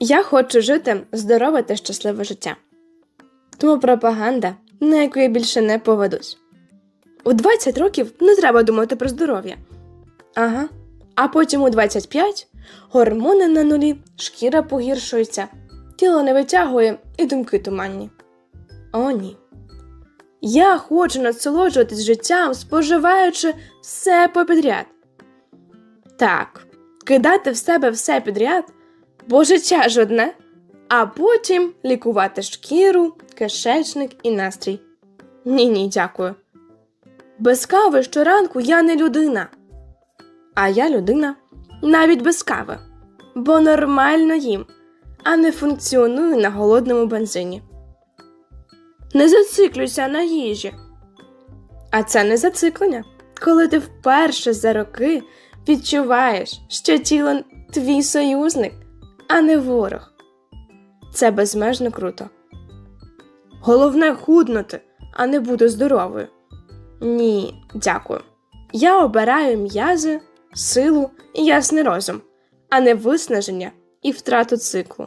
Я хочу жити здорове та щасливе життя. Тому пропаганда, на яку я більше не поведусь. У 20 років не треба думати про здоров'я. Ага. А потім у 25 гормони на нулі, шкіра погіршується, тіло не витягує і думки туманні. О, ні. Я хочу насолоджуватись життям, споживаючи все попідряд. Так, кидати в себе все підряд, бо життя ж одне, а потім лікувати шкіру, кишечник і настрій. Ні, ні, дякую. Без кави щоранку я не людина. А я людина навіть без кави, бо нормально їм, а не функціоную на голодному бензині. Не зациклюйся на їжі. А це не зациклення, коли ти вперше за роки відчуваєш, що тіло твій союзник, а не ворог. Це безмежно круто. Головне худнути, а не бути здоровою. Ні, дякую. Я обираю м'язи, силу і ясний розум, а не виснаження і втрату циклу.